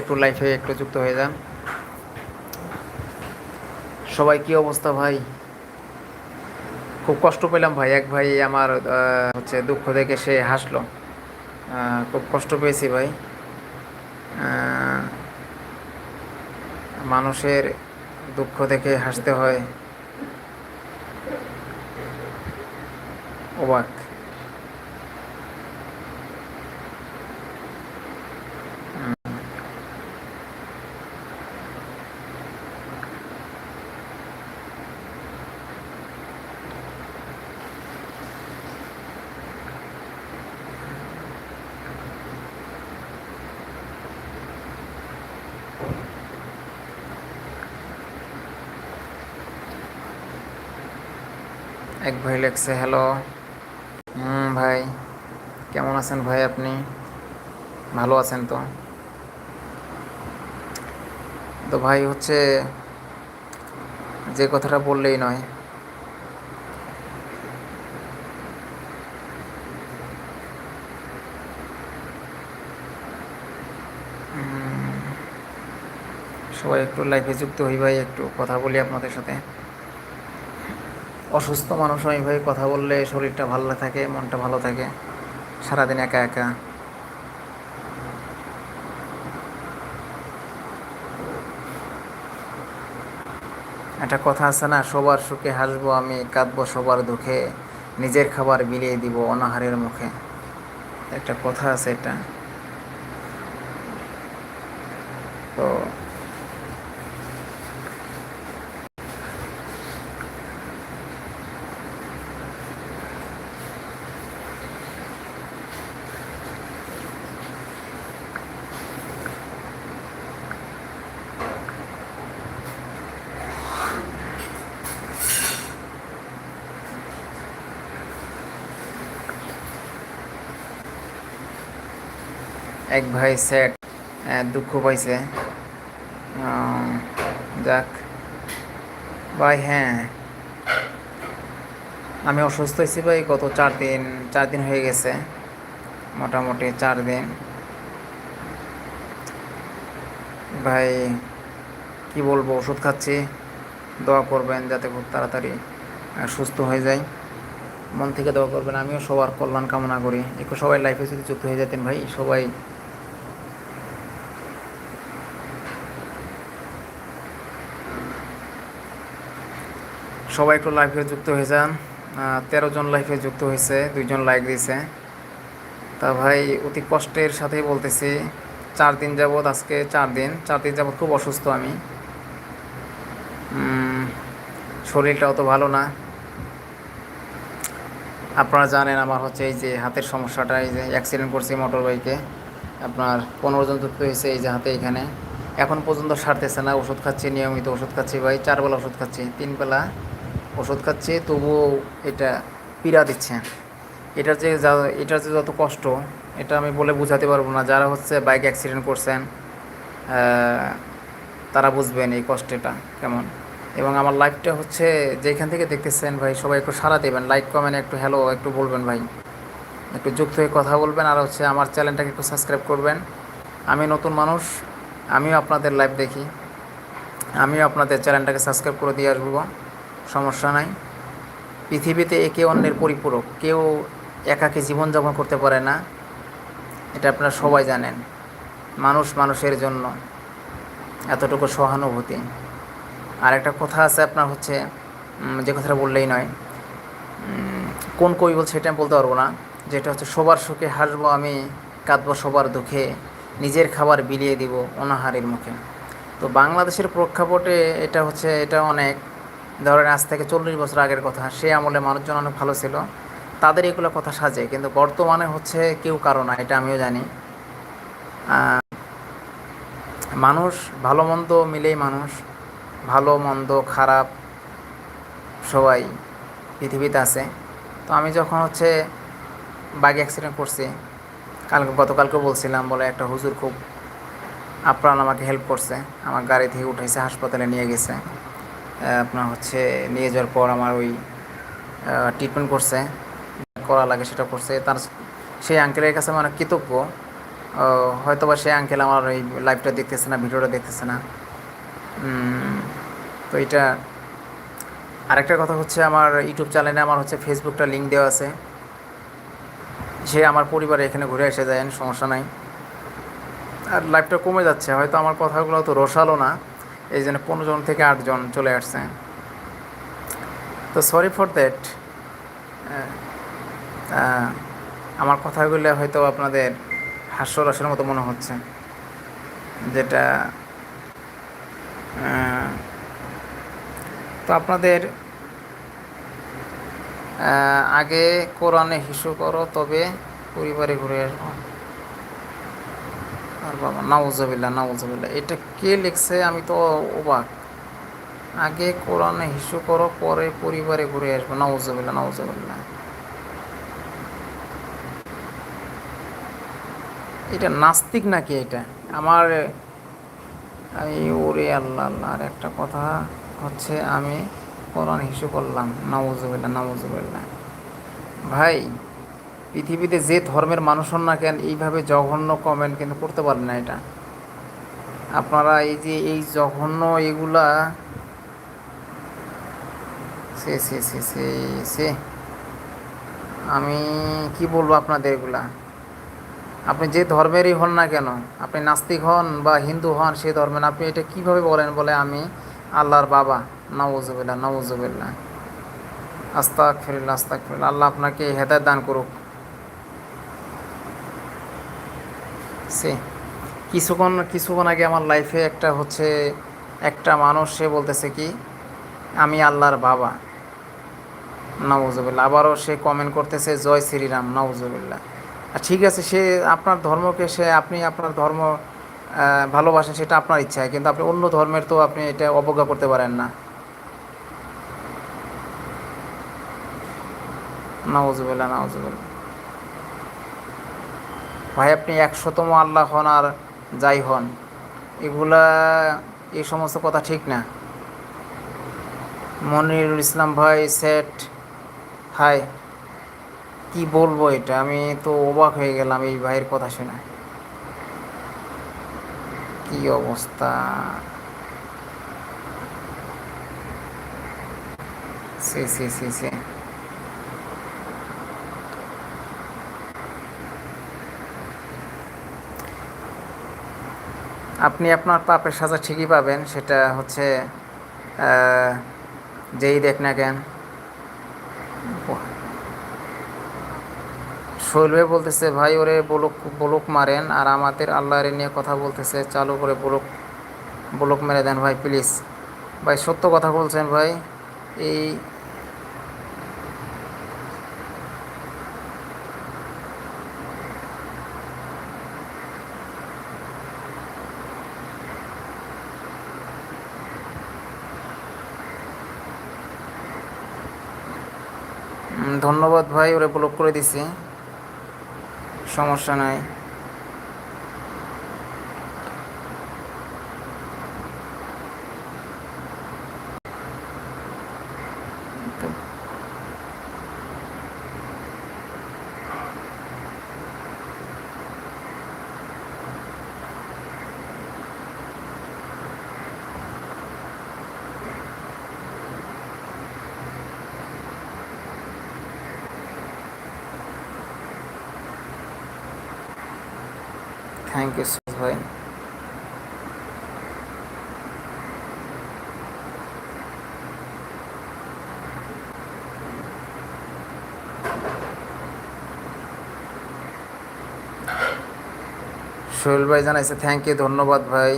একটু লাইফে একটু যুক্ত হয়ে যান। সবাই কি অবস্থা ভাই? খুব কষ্ট পেলাম ভাই। এক ভাই আমার হচ্ছে দুঃখ দেখে সে হাসলো। খুব কষ্ট পেয়েছি ভাই। মানুষের দুঃখ দেখে হাসতে হয়। অবাক। এক ভাই লেখছে, হ্যালো। হুম, ভাই। কেমন আছেন ভাই আপনি? ভালো আছেন তো। তো ভাই হচ্ছে যে কথাটা বললেই নয়। সবাই একটু লাইফে যুক্ত হই ভাই, একটু কথা বলি আপনাদের সাথে। অসুস্থ মানুষ আমি ভাই কথা বললে শরীরটা ভালো থাকে, মনটা ভালো থাকে, সারাদিন একা একা। একটা কথা আছে না, সবার সুখে হাসবো আমি, কাঁদবো সবার দুঃখে, নিজের খাবার বিলিয়ে দিব অনাহারের মুখে। একটা কথা আছে এটা। তো এক ভাই স্যাড দুঃখ পাইছে। যাক। ভাই হ্যাঁ। আমি অসুস্থ হয়েছি ভাই, গত চার দিন চার দিন হয়ে গেছে। মোটামুটি চার দিন। ভাই, কি বলব, ওষুধ খাচ্ছি। দোয়া করবেন যাতে খুব তাড়াতাড়ি সুস্থ হয়ে যায়। মন থেকে দোয়া করবেন। আমিও সবার কল্যাণ কামনা করি। একটু সবাই লাইফে যদি যুক্ত হয়ে যেতেন ভাই, সবাই সবাই একটু লাইফে যুক্ত হয়ে যান। তেরো জন লাইফে যুক্ত হয়েছে, দুইজন লাইক দিয়েছে। তা ভাই, অতি কষ্টের সাথেই বলতেছি, চার দিন যাবৎ আজকে চার দিন চার দিন যাবৎ খুব অসুস্থ আমি। শরীরটা অত ভালো না। আপনারা জানেন আমার হচ্ছে এই যে হাতের সমস্যাটা, এই যে অ্যাক্সিডেন্ট করছি মোটর বাইকে আপনার পনেরো জন যুক্ত হয়েছে এই যে হাতে এখানে। এখন পর্যন্ত সারতেছে না, ওষুধ খাচ্ছি, নিয়মিত ওষুধ খাচ্ছি ভাই, চার বেলা ওষুধ খাচ্ছি, তিন বেলা। ওষুধ খাচ্ছি, তবুও এটা পীড়া দিচ্ছে। এটার যে যা- এটার যে যত কষ্ট, এটা আমি বলে বোঝাতে পারব না। যারা হচ্ছে বাইক অ্যাক্সিডেন্ট করছেন তারা বুঝবেন এই কষ্টটা কেমন। এবং আমার লাইফটা হচ্ছে যেখান থেকে দেখতেছেন ভাই, সবাই একটু সাড়া দেবেন। লাইক কমেন্ট একটু হ্যালো একটু বলবেন ভাই। একটু যুক্ত হয়ে কথা বলবেন আর হচ্ছে আমার চ্যানেলটাকে একটু সাবস্ক্রাইব করবেন। আমি নতুন মানুষ, আমিও আপনাদের লাইভ দেখি। আমিও আপনাদের চ্যানেলটাকে সাবস্ক্রাইব করে দিয়ে আসব। সমস্যা নাই। পৃথিবীতে একে অন্যের পরিপূরক। কেউ একাকে জীবনযাপন করতে পারে না। এটা আপনারা সবাই জানেন। মানুষ মানুষের জন্য এতটুকু সহানুভূতি। আর একটা কথা আছে আপনার হচ্ছে যে কথাটা বললেই নয়। কোন কবি বলছে সেটা আমি বলতে পারব না। যেটা হচ্ছে, সবার সুখে হাসবো আমি, কাঁদবো সবার দুঃখে, নিজের খাবার বিলিয়ে দিব অনাহারের মুখে। তো বাংলাদেশের প্রেক্ষাপটে এটা হচ্ছে, এটা অনেক ধরেন আজ থেকে চল্লিশ বছর আগের কথা, সে আমলে মানুষজন অনেক ভালো ছিল। তাদের এগুলো কথা সাজে, কিন্তু বর্তমানে হচ্ছে কেউ কারও না, এটা আমিও জানি। মানুষ ভালো মন্দ মিলেই মানুষ, ভালো মন্দ খারাপ সবাই পৃথিবীতে আছে। তো আমি যখন হচ্ছে বাইক অ্যাক্সিডেন্ট করছি কালকে গতকালকে বলছিলাম, বলে একটা হুজুর খুব আপ্রাণ আমাকে হেল্প করছে, আমার গাড়ি থেকে উঠেছে হাসপাতালে নিয়ে গেছে। আপনার হচ্ছে নিয়ে যাওয়ার পর আমার ওই ট্রিটমেন্ট করছে, করা লাগে সেটা করছে। তার সেই আঙ্কেলের কাছে আমার কৃতজ্ঞ। হয়তো বা সে আঙ্কেল আমার ওই লাইভটা দেখতেছে না ভিডিওটা দেখতেছে না। তো এটা, আরেকটা কথা হচ্ছে আমার ইউটিউব চ্যানেলে আমার হচ্ছে ফেসবুকটা লিঙ্ক দেওয়া আছে। সে আমার পরিবারে এখানে ঘুরে এসে যায়, সমস্যা নাই। আর লাইভটা কমে যাচ্ছে, হয়তো আমার কথাগুলো তো রসালো না। এই জন্য পনেরো জন থেকে আটজন চলে আসছে। তো সরি ফর দ্যাট আমার কথাগুলো হয়তো আপনাদের হাস্যরসের মতো মনে হচ্ছে। যেটা তো আপনাদের আগে কোরআনে হিসু করো, তবে পরিবারে ঘুরে আসব। আর বাবা নাউজবিল্লা নাউজবিল্লা এটা কে লিখছে আমি তো অবাক। আগে কোরআনে হিসু করো, পরে পরিবারে ঘুরে আসব। নাউজবিল্লা নাউজবিল্লা এটা নাস্তিক নাকি এটা? আমার আমি ওরে আল্লাহ আল্লাহ। আর একটা কথা হচ্ছে, আমি কোরআন হিসু করলাম। নাউজবিল্লা নাউজবিল্লা ভাই পৃথিবীতে যে ধর্মের মানুষ হন না কেন, এইভাবে জঘন্য কমেন্ট কিন্তু করতে পারেন না এটা। আপনারা এই যে এই জঘন্য এগুলা, সে সে সে সে সে, আমি কি বলব আপনাদের এগুলা? আপনি যে ধর্মেরই হন না কেন, আপনি নাস্তিক হন বা হিন্দু হন সেই ধর্মের আপনি এটা কীভাবে বলেন বলে আমি আল্লাহর বাবা? নওয়াজবিল্লা নওয়াজবিল্লা আস্তাক ফিরিল্লা আস্তাক ফিরিল্লা আল্লাহ আপনাকে হেদায়ত দান করুক। সে কিছুক্ষণ কিছুক্ষণ আগে আমার লাইফে একটা হচ্ছে, একটা মানুষ সে বলতেছে কি, আমি আল্লাহর বাবা। নওয়াজবিল্লা আবারও সে কমেন্ট করতেছে, জয় শ্রীরাম। নওয়াজবিল্লা আর ঠিক আছে, সে আপনার ধর্মকে সে, আপনি আপনার ধর্ম ভালোবাসেন সেটা আপনার ইচ্ছা কিন্তু আপনি অন্য ধর্মের তো আপনি এটা অবজ্ঞা করতে পারেন না। নওয়াজবিল্লা নওয়াজবিল্লা ভাই, আপনি একশোতম আল্লাহ হন আর যাই হন। এগুলা, এই সমস্ত কথা ঠিক না। মনিরুল ইসলাম ভাই সেট, হাই, কি বলব এটা? আমি তো অবাক হয়ে গেলাম এই ভাইয়ের কথা শুনে। কি অবস্থা? সে সে সে সে। আপনি আপনার পাপের সাজা ঠিকই পাবেন, সেটা হচ্ছে যেই দেখ না কেন। শৈল ভাই বলতেছে, ভাই, ওরে বলক বলক মারেন, আর আমাদের আল্লাহরে নিয়ে কথা বলতেছে, চালু করে বলক বলক মেরে দেন, ভাই প্লিজ ভাই, সত্য কথা বলছেন, ভাই, এই ধন্যবাদ ভাই ওরা ব্লক করে দিছি। সমস্যা নাই। থ্যাংক ইউ ভাই। সোহেল ভাই জানাইছে থ্যাংক ইউ ধন্যবাদ ভাই।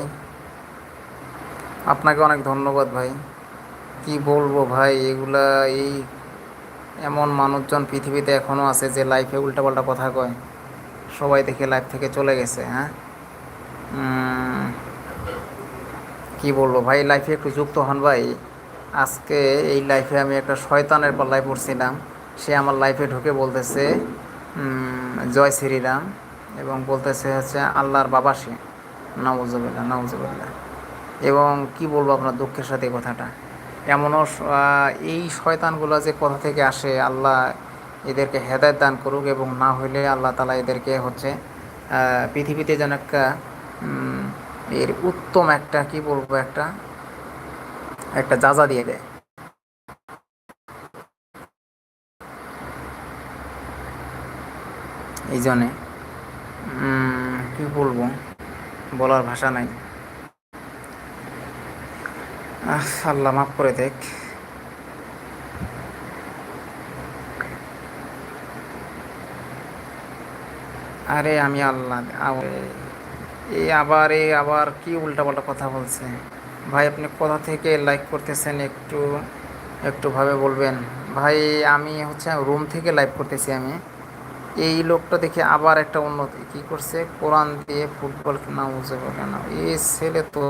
আপনাকে অনেক ধন্যবাদ ভাই। কি বলব ভাই, এগুলা এই এমন মানুষজন পৃথিবীতে এখনও আছে যে লাইফে উল্টাপাল্টা কথা কয়। সবাই দেখে লাইফ থেকে চলে গেছে হ্যাঁ? কি বলব ভাই লাইফে একটু যুক্ত হন ভাই। আজকে এই লাইফে আমি একটা শয়তানের পাল্লায় পড়ছিলাম। সে আমার লাইফে ঢুকে বলতেছে জয় শ্রীরাম এবং বলতেছে হচ্ছে আল্লাহর বাবা সে। নওয়াজবিল্লা নওয়াজবিল্লা এবং কি বলব আপনার দুঃখের সাথে কথাটা? এমনও এই শয়তানগুলো যে কোথা থেকে আসে, আল্লাহ এদেরকে হেদায়ত দান করুক এবং না হইলে আল্লাহ তালা এদেরকে হচ্ছে পৃথিবীতে যেন একটা এর উত্তম একটা, কি বলব, একটা একটা যাজা দিয়ে দেয়। এই জন্যে কি বলব, বলার ভাষা নাই। আল্লাহ মাফ করে দেখ। আরে আমি আল্লাহ এই আবার এই আবার কি উল্টাপাল্টা কথা বলছে? ভাই, আপনি কোথা থেকে লাইক করতেছেন একটু একটু ভাবে বলবেন। ভাই, আমি হচ্ছে রুম থেকে লাইভ করতেছি আমি। এই লোকটা দেখে আবার একটা উন্নতি কি করছে? কোরআন দিয়ে ফুটবল না বুঝে পারে না। এই ছেলে তো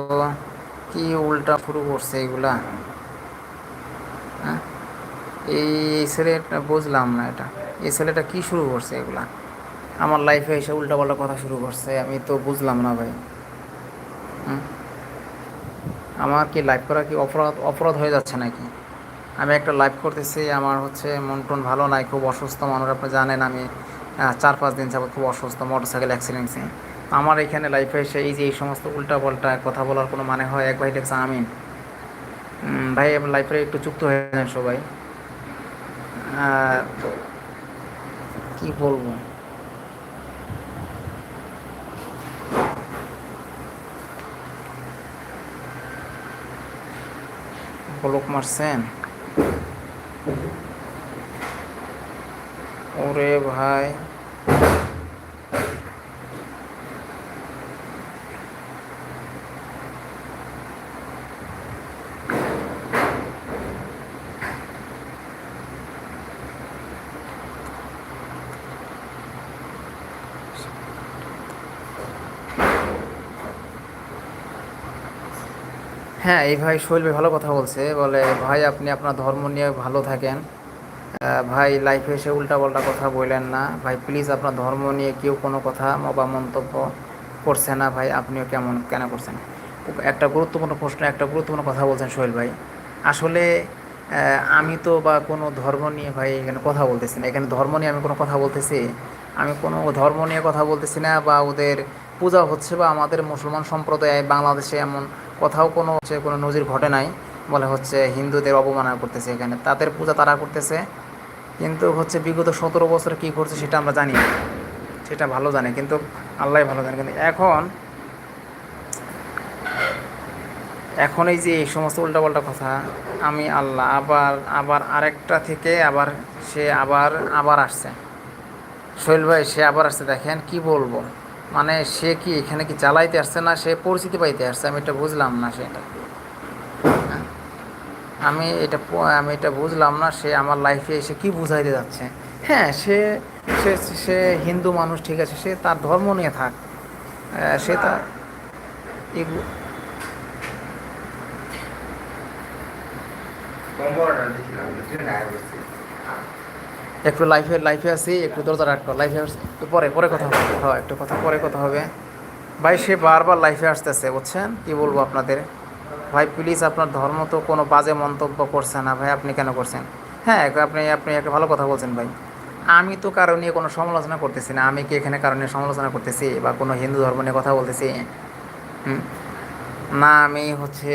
কি উল্টা শুরু করছে এগুলা? হ্যাঁ? এই ছেলেটা, বুঝলাম না এটা। এই ছেলেটা কি শুরু করছে এগুলা? আমার লাইফে এসে উল্টাপাল্টা কথা শুরু করছে, আমি তো বুঝলাম না ভাই। আমার কি লাইভ করা কি অপরাধ অপরাধ হয়ে যাচ্ছে নাকি? আমি একটা লাইভ করতেছি, আমার হচ্ছে মন টন ভালো নাই, খুব অসুস্থ মানুষ, আপনি জানেন আমি চার পাঁচ দিন যাবত খুব অসুস্থ মোটর সাইকেল অ্যাক্সিডেন্টসে আমার এখানে লাইফে এসে এই যে এই সমস্ত উল্টাপাল্টা কথা বলার কোনো মানে হয়? এক ভাই দেখছে আমিন। ভাই লাইফে একটু যুক্ত হয়ে যান সবাই। কি বলব? ব্লক মারছেন ওরে ভাই। হ্যাঁ এই ভাই শৈল ভাই ভালো কথা বলছে। বলে, ভাই, আপনি আপনার ধর্ম নিয়ে ভালো থাকেন। ভাই লাইফে এসে উল্টাপাল্টা কথা বললেন না। ভাই প্লিজ আপনার ধর্ম নিয়ে কেউ কোনো কথা বা মন্তব্য করছে না ভাই। আপনিও কেমন, কেন করছেন? একটা গুরুত্বপূর্ণ প্রশ্ন, একটা গুরুত্বপূর্ণ কথা বলছেন সোহেল ভাই। আসলে আমি তো বা কোনো ধর্ম নিয়ে ভাই এখানে কথা বলতেছি না। এখানে ধর্ম নিয়ে আমি কোনো কথা বলতেছি? আমি কোনো ধর্ম নিয়ে কথা বলতেছি না বা ওদের পূজা হচ্ছে বা আমাদের মুসলমান সম্প্রদায়, বাংলাদেশে এমন কোথাও কোনো হচ্ছে কোনো নজির ঘটে নাই, বলে হচ্ছে হিন্দুদের অবমাননা করতেছে এখানে। তাদের পূজা তারা করতেছে, কিন্তু হচ্ছে বিগত সতেরো বছরে কী করছে সেটা আমরা জানি সেটা ভালো জানে, কিন্তু আল্লাহ ভালো জানে। কিন্তু এখন এখন এই যে এই সমস্ত উল্টাপাল্টা কথা, আমি আল্লাহ আবার আবার আরেকটা থেকে আবার সে আবার আবার আসছে। শৈল ভাই, সে আবার আসছে, দেখেন কি বলব। মানে সে কি এখানে কি চালাইতে আসছে না, সে পরিচিতি পাইতে আসছে? আমি এটা বুঝলাম না সেটা। আমি এটা আমি এটা বুঝলাম না, সে আমার লাইফে এসে কি বুঝাইতে যাচ্ছে? হ্যাঁ সে সে সে হিন্দু মানুষ, ঠিক আছে, সে তার ধর্ম নিয়ে থাক। সে তার এগু একটু লাইফে লাইফে আছি, একটু দরজা রাখো লাইফে একটু পরে পরে কথা হবে। হ্যাঁ একটু কথা, পরে কথা হবে। ভাই, সে বারবার লাইফে আসতেছে, বুঝছেন? কি বলব আপনাদের? ভাই প্লিজ আপনার ধর্ম তো কোনো বাজে মন্তব্য করছে না। ভাই, আপনি কেন করছেন? হ্যাঁ আপনি আপনি একটা ভালো কথা বলছেন ভাই। আমি তো কারও নিয়ে কোনো সমালোচনা করতেছি না। আমি কি এখানে কারও নিয়ে সমালোচনা করতেছি বা কোনো হিন্দু ধর্ম নিয়ে কথা বলতেছি? না, আমি হচ্ছে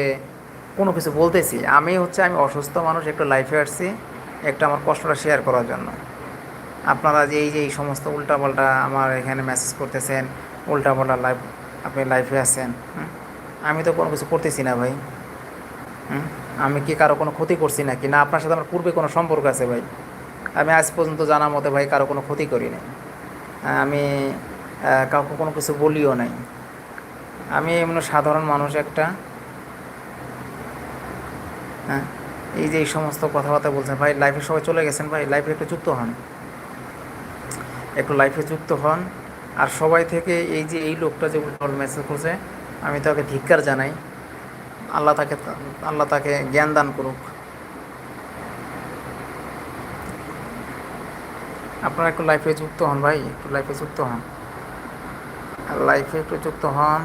কোনো কিছু বলতেছি। আমি হচ্ছে, আমি অসুস্থ মানুষ, একটু লাইফে আসছি। একটু আমার কষ্টটা শেয়ার করার জন্য। আপনারা যে এই যে এই সমস্ত উল্টাপাল্টা আমার এখানে মেসেজ করতেছেন, উল্টাপাল্টা লাইভ আপনি লাইফে আছেন? আমি তো কোনো কিছু করতেছি না ভাই? আমি কি কারও কোনো ক্ষতি করছি নাকি? না, আপনার সাথে আমার পূর্বে কোনো সম্পর্ক আছে ভাই। আমি আজ পর্যন্ত জানা মতে ভাই কারও কোনো ক্ষতি করি নাই। আমি কাউকে কোনো কিছু বলিও নাই। আমি এমনি সাধারণ মানুষ একটা হ্যাঁ? এই যে এই সমস্ত কথাবার্তা বলছেন, ভাই লাইফে সবাই চলে গেছেন, ভাই লাইফে একটু যুক্ত হন। একটু লাইফে যুক্ত হন। আর সবাই থেকে এই যে এই লোকটা যে উল্টো মেসেজ করছে, আমি তাকে ধিক্কার জানাই। আল্লাহ তাকে আল্লাহ তাকে জ্ঞান দান করুক। আপনারা একটু লাইফে যুক্ত হন, ভাই, একটু লাইফে যুক্ত হন। লাইফে একটু যুক্ত হন।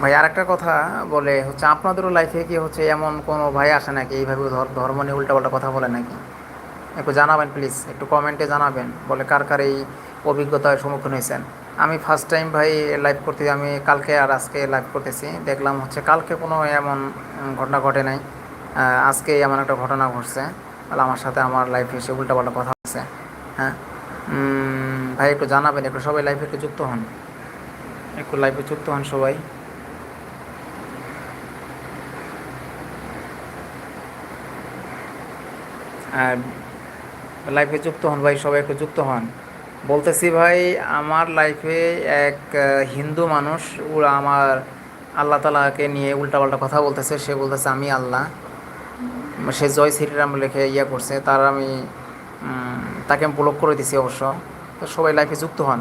ভাই আর একটা কথা বলে, হচ্ছে আপনাদেরও লাইফে কি হচ্ছে, এমন কোনো ভাই আসে নাকি? এইভাবে ধর- ধর্ম নিয়ে উল্টাপাল্টা কথা বলে নাকি? একটু জানাবেন প্লিজ একটু কমেন্টে জানাবেন, বলে কার কার এই অভিজ্ঞতার সম্মুখীন হয়েছেন। আমি ফার্স্ট টাইম ভাই লাইভ করতে, আমি কালকে আর আজকে লাইভ করতেছি। দেখলাম হচ্ছে কালকে কোনো এমন ঘটনা ঘটে নাই। আজকে এমন একটা ঘটনা ঘটছে। তাহলে আমার সাথে আমার লাইফে এসে উল্টাপাল্টা কথা আছে হ্যাঁ? ভাই একটু জানাবেন, একটু সবাই লাইফে একটু যুক্ত হন। একটু লাইফে যুক্ত হন সবাই। লাইফে যুক্ত হন ভাই, সবাই একটু যুক্ত হন। বলতেছি ভাই, আমার লাইফে এক হিন্দু মানুষ, ওরা আমার আল্লাহ তালাকে নিয়ে উল্টাপাল্টা কথা বলতেছে। সে বলতেছে, আমি আল্লাহ। সে জয় শ্রীরাম লেখে ইয়ে করছে। তার আমি তাকে আমি ব্লক করে দিছি অবশ্য। তো সবাই লাইফে যুক্ত হন।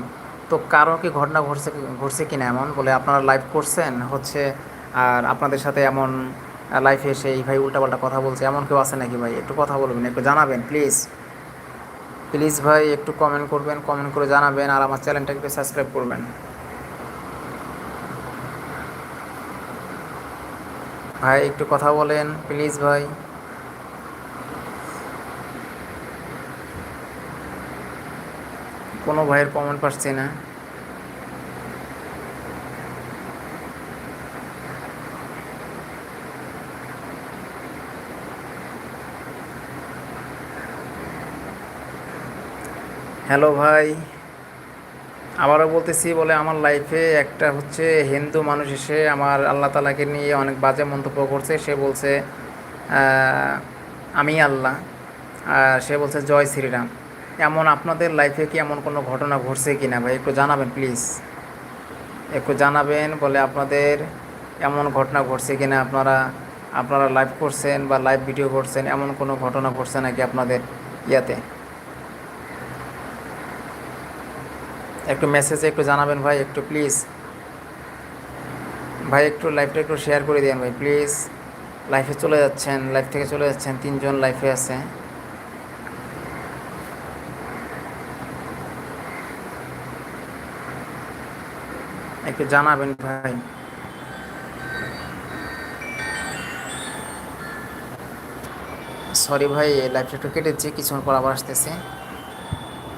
তো কারও কি ঘটনা ঘটছে ঘটছে কিনা এমন? বলে, আপনারা লাইভ করছেন হচ্ছে, আর আপনাদের সাথে এমন লাইফে এসে এই ভাই উল্টাপাল্টা কথা বলছে। এমন কেউ আছে নাকি ভাই? একটু কথা বলবেন, একটু জানাবেন প্লিজ প্লিজ ভাই, একটু কমেন্ট করবেন কমেন্ট করে জানাবেন, আর আমার চ্যানেলটাকে সাবস্ক্রাইব করবেন। ভাই, একটু কথা বলেন প্লিজ ভাই। কোনো ভাইয়ের কমেন্ট পাচ্ছি না। হ্যালো ভাই। আবারও বলতেছি বলে আমার লাইফে একটা হচ্ছে হিন্দু মানুষ এসে আমার আল্লাহ তালাকে নিয়ে অনেক বাজে মন্তব্য করছে। সে বলছে আমি আল্লাহ। আর সে বলছে, জয় শ্রীরাম। এমন আপনাদের লাইফে কি এমন কোনো ঘটনা ঘটছে কি না ভাই? একটু জানাবেন প্লিজ একটু জানাবেন বলে আপনাদের এমন ঘটনা ঘটছে কি না আপনারা আপনারা লাইভ করছেন বা লাইভ ভিডিও করছেন, এমন কোনো ঘটনা ঘটছে নাকি আপনাদের ইয়াতে? একটু মেসেজে একটু জানাবেন ভাই, একটু প্লিজ ভাই, একটু লাইভটা একটু শেয়ার করে দিন ভাই প্লিজ লাইফে চলে যাচ্ছেন লাইফ থেকে চলে যাচ্ছেন, তিনজন লাইফে আছে। একটু জানাবেন ভাই। সরি ভাই লাইফটা একটু কেটেছি, কিছুক্ষণ পর আবার আসতেছে।